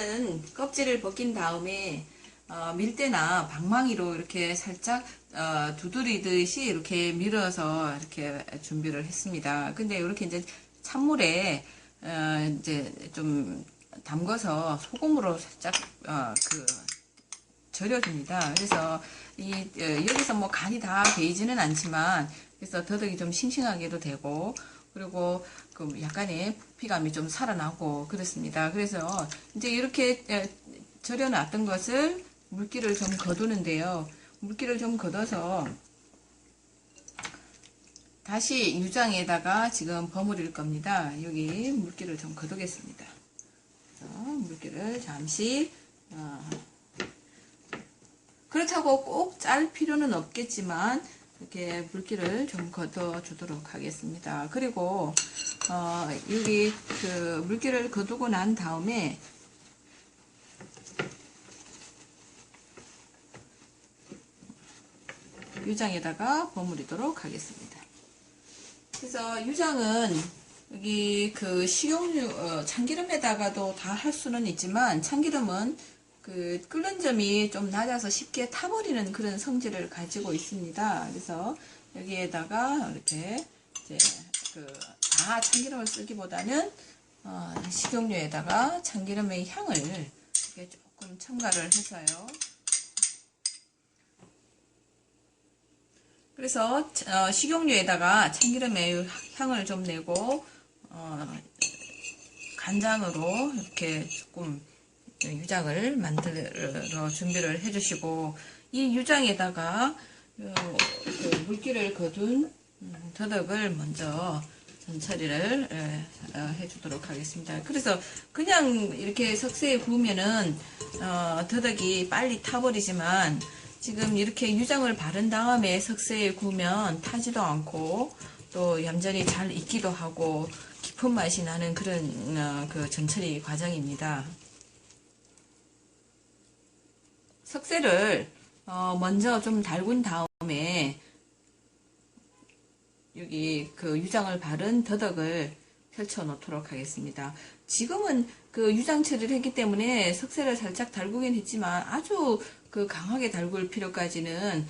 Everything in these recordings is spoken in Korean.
더덕은 껍질을 벗긴 다음에 어, 밀대나 방망이로 이렇게 살짝 어, 두드리듯이 이렇게 밀어서 이렇게 준비를 했습니다. 근데 이렇게 이제 찬물에 어, 이제 좀 담궈서 소금으로 살짝 어, 그 절여줍니다. 그래서 이 어, 여기서 뭐 간이 다 배이지는 않지만 그래서 더덕이 좀 싱싱하게도 되고 그리고 그 약간의 부피감이 좀 살아나고 그렇습니다. 그래서 이제 이렇게 어, 절여놨던 것을 물기를 좀 거두는데요. 물기를 좀 걷어서 다시 유장에다가 지금 버무릴 겁니다. 여기 물기를 좀 거두겠습니다. 물기를 잠시 어, 그렇다고 꼭 짤 필요는 없겠지만 이렇게 물기를 좀 걷어 주도록 하겠습니다. 그리고 어, 여기 그 물기를 거두고 난 다음에 유장에다가 버무리도록 하겠습니다. 그래서 유장은 여기 그 식용유 어, 참기름에다가도 다 할 수는 있지만 참기름은 그 끓는 점이 좀 낮아서 쉽게 타버리는 그런 성질을 가지고 있습니다. 그래서 여기에다가 이렇게 이제 그다 참기름을 쓰기보다는 어, 식용유에다가 참기름의 향을 이렇게 조금 첨가를 해서요. 그래서 어, 식용유에다가 참기름의 향을 좀 내고 어, 간장으로 이렇게 조금 유장을 만들어 준비를 해주시고 이 유장에다가 어, 그 물기를 거둔 음, 더덕을 먼저 전처리를 에, 어, 해주도록 하겠습니다. 그래서 그냥 이렇게 석쇠에 구우면은 어, 더덕이 빨리 타버리지만 지금 이렇게 유장을 바른 다음에 석쇠에 구우면 타지도 않고 또 얌전히 잘 익기도 하고 깊은 맛이 나는 그런 어, 그 전처리 과정입니다. 석쇠를 어, 먼저 좀 달군 다음에 여기 그 유장을 바른 더덕을 펼쳐 놓도록 하겠습니다. 지금은 그 유장 처리를 했기 때문에 석쇠를 살짝 달구긴 했지만 아주 그 강하게 달굴 필요까지는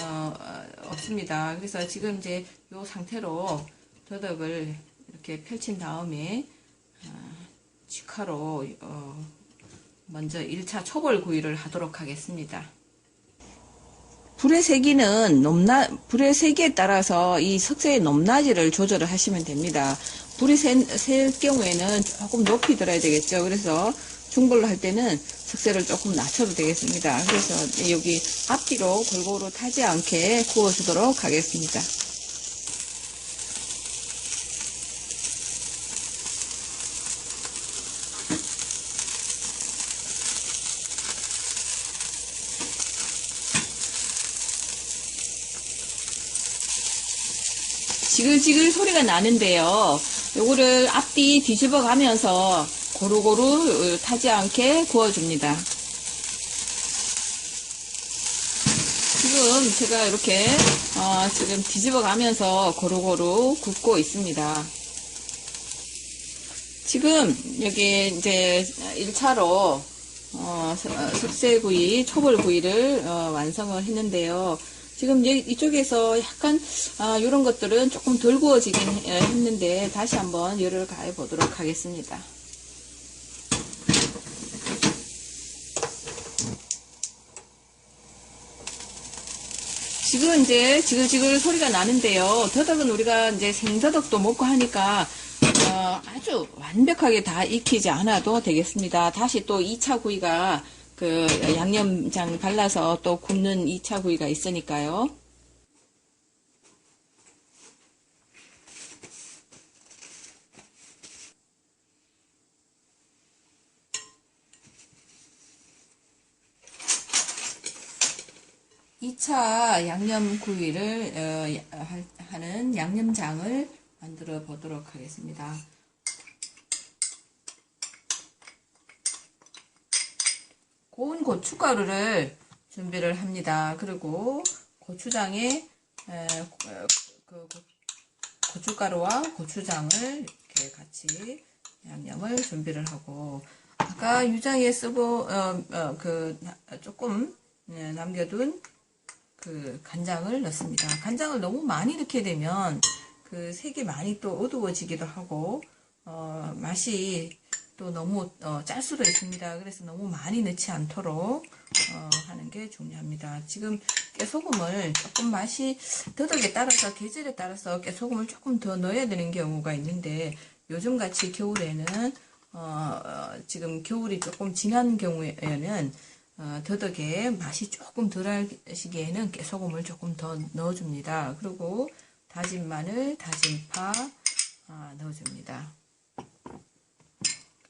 어, 어, 없습니다. 그래서 지금 이제 이 상태로 더덕을 이렇게 펼친 다음에 어, 직화로 어, 먼저 1차 초벌 구이를 하도록 하겠습니다. 불의 세기는 높나, 불의 세기에 따라서 이 석쇠의 높낮이를 조절을 하시면 됩니다. 불이 셀, 셀 경우에는 조금 높이 들어야 되겠죠. 그래서 중불로 할 때는 석쇠를 조금 낮춰도 되겠습니다. 그래서 여기 앞뒤로 골고루 타지 않게 구워주도록 하겠습니다. 지글지글 소리가 나는데요. 요거를 앞뒤 뒤집어 가면서 고루고루 타지 않게 구워줍니다. 지금 제가 이렇게 어, 지금 뒤집어 가면서 고루고루 굽고 있습니다. 지금 여기 이제 1차로 어, 석쇠구이, 초벌구이를 어, 완성을 했는데요. 지금 이쪽에서 약간 아, 이런 것들은 조금 덜 구워지긴 했는데 다시 한번 열을 가해 보도록 하겠습니다. 지금 이제 지글지글 소리가 나는데요. 더덕은 우리가 이제 생더덕도 먹고 하니까 어, 아주 완벽하게 다 익히지 않아도 되겠습니다. 다시 또 2차 구이가 그 양념장 발라서 또 굽는 2차 구이가 있으니까요. (2차) 양념 구이를 어, 하는 양념장을 만들어 보도록 하겠습니다. 고운 고춧가루를 준비를 합니다. 그리고 고추장에 에, 그 고춧가루와 고추장을 이렇게 같이 양념을 준비를 하고 아까 유장에 쓰고 어, 어, 그 나- 조금 예, 남겨둔 그 간장을 넣습니다. 간장을 너무 많이 넣게 되면 그 색이 많이 또 어두워지기도 하고 어, 맛이 또 너무 어, 짤 수도 있습니다. 그래서 너무 많이 넣지 않도록 어, 하는 게 중요합니다. 지금 깨소금을 조금 맛이 더덕에 따라서 계절에 따라서 깨소금을 조금 더 넣어야 되는 경우가 있는데 요즘 같이 겨울에는 어, 어, 지금 겨울이 조금 지난 경우에는 어, 더덕에 맛이 조금 덜할 시기에는 깨소금을 조금 더 넣어줍니다. 그리고 다진 마늘, 다진 파 아, 넣어줍니다.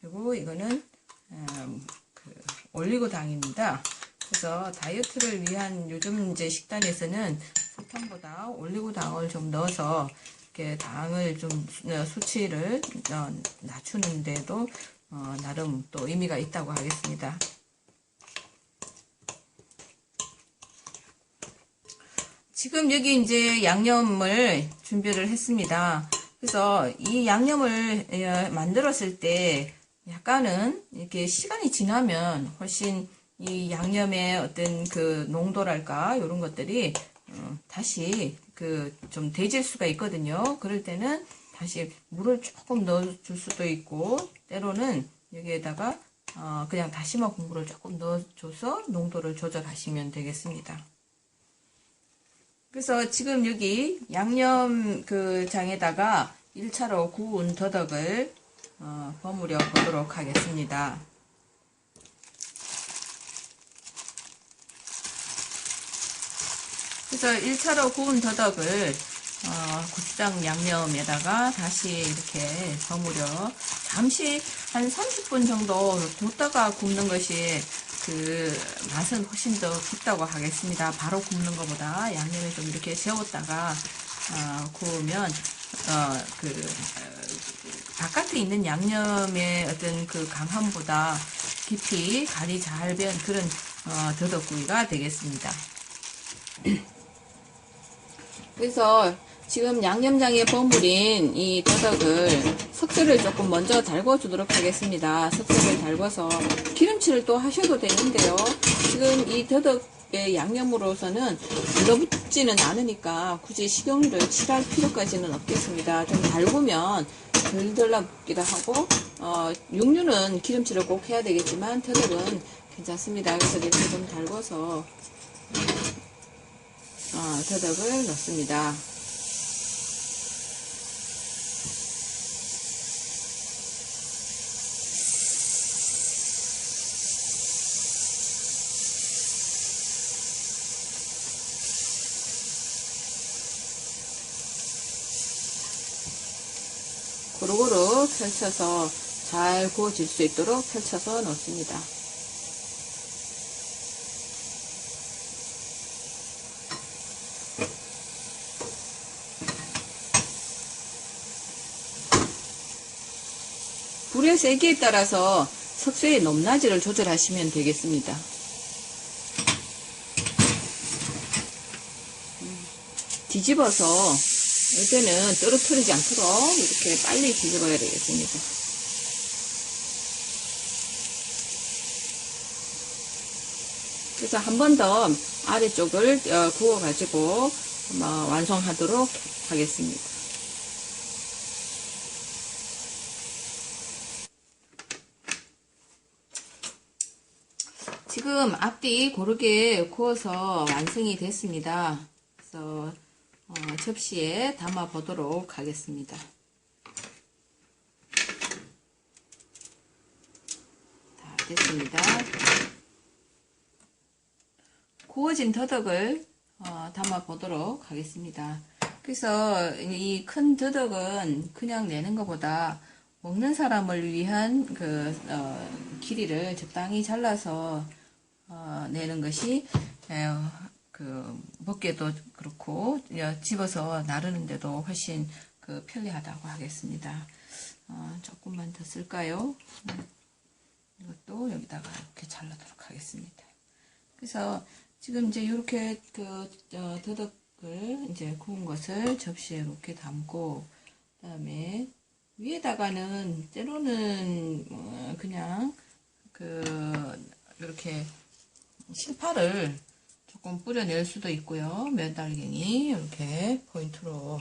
그리고 이거는 음, 그 올리고당입니다. 그래서 다이어트를 위한 요즘 이제 식단에서는 설탕보다 올리고당을 좀 넣어서 이렇게 당을 좀 수- 어, 수치를 어, 낮추는데도 어, 나름 또 의미가 있다고 하겠습니다. 지금 여기 이제 양념을 준비를 했습니다. 그래서 이 양념을 예, 만들었을 때 약간은 이렇게 시간이 지나면 훨씬 이 양념의 어떤 그 농도랄까 이런 것들이 어, 다시 그좀 돼질 수가 있거든요. 그럴 때는 다시 물을 조금 넣어줄 수도 있고 때로는 여기에다가 어, 그냥 다시마 국물을 조금 넣어줘서 농도를 조절하시면 되겠습니다. 그래서 지금 여기 양념 그 장에다가 1차로 구운 더덕을 어, 버무려 보도록 하겠습니다. 그래서 1차로 구운 더덕을 어, 고추장 양념에다가 다시 이렇게 버무려 잠시 한 30분 정도 뒀다가 굽는 것이 그 맛은 훨씬 더 깊다고 하겠습니다. 바로 굽는 것보다 양념에 좀 이렇게 재웠다가 어, 구우면 어, 그 어, 바깥에 있는 양념의 어떤 그 강함보다 깊이 간이 잘 배은 그런 어, 더덕구이가 되겠습니다. 그래서 지금 양념장에 버무린 이 더덕을 석쇠를 조금 먼저 달궈 주도록 하겠습니다. 석쇠를 달궈서 기름칠을 또 하셔도 되는데요. 지금 이 더덕 의 양념으로서는 들러붙지는 않으니까 굳이 식용유를 칠할 필요까지는 없겠습니다. 좀 달구면 덜 들러붙기도 하고 어, 육류는 기름칠을 꼭 해야 되겠지만 더덕은 괜찮습니다. 그래서 이렇게 좀 달궈서 어, 더덕을 넣습니다. 고루고루 펼쳐서 잘 구워질 수 있도록 펼쳐서 넣습니다. 불의 세기에 따라서 석쇠의 높낮이를 조절하시면 되겠습니다. 음, 뒤집어서 이 때는 떨어뜨리지 않도록 이렇게 빨리 뒤집어야 되겠습니다. 그래서 한 번 더 아래쪽을 어, 구워가지고 어, 완성하도록 하겠습니다. 지금 앞뒤 고르게 구워서 완성이 됐습니다. 그래서 어, 접시에 담아 보도록 하겠습니다. 다 됐습니다. 구워진 더덕을 어, 담아 보도록 하겠습니다. 그래서 이 큰 더덕은 그냥 내는 것보다 먹는 사람을 위한 그 어, 길이를 적당히 잘라서 어, 내는 것이 에, 그 먹기에도 그렇고 어, 집어서 나르는데도 훨씬 그 편리하다고 하겠습니다. 어, 조금만 더 쓸까요? 음, 이것도 여기다가 이렇게 잘라도록 하겠습니다. 그래서 지금 이제 이렇게 그 어, 더덕을 이제 구운 것을 접시에 이렇게 담고 그다음에 위에다가는 때로는 어, 그냥 그 이렇게 실파를 조금 뿌려낼 수도 있고요. 면달갱이 이렇게 포인트로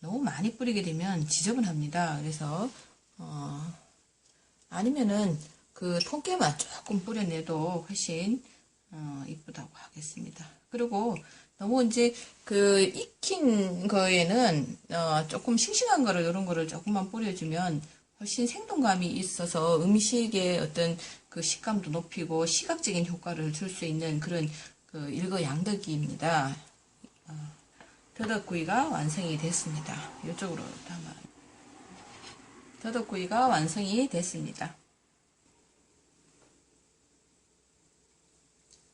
너무 많이 뿌리게 되면 지저분합니다. 그래서 어, 아니면은 그 통깨만 조금 뿌려내도 훨씬 어, 이쁘다고 하겠습니다. 그리고 너무 이제 그 익힌 거에는 어, 조금 싱싱한 거를 이런 거를 조금만 뿌려주면 훨씬 생동감이 있어서 음식의 어떤 그 식감도 높이고 시각적인 효과를 줄 수 있는 그런 그 일거양득기입니다. 어, 더덕구이가 완성이 됐습니다. 이쪽으로 담아. 더덕구이가 완성이 됐습니다.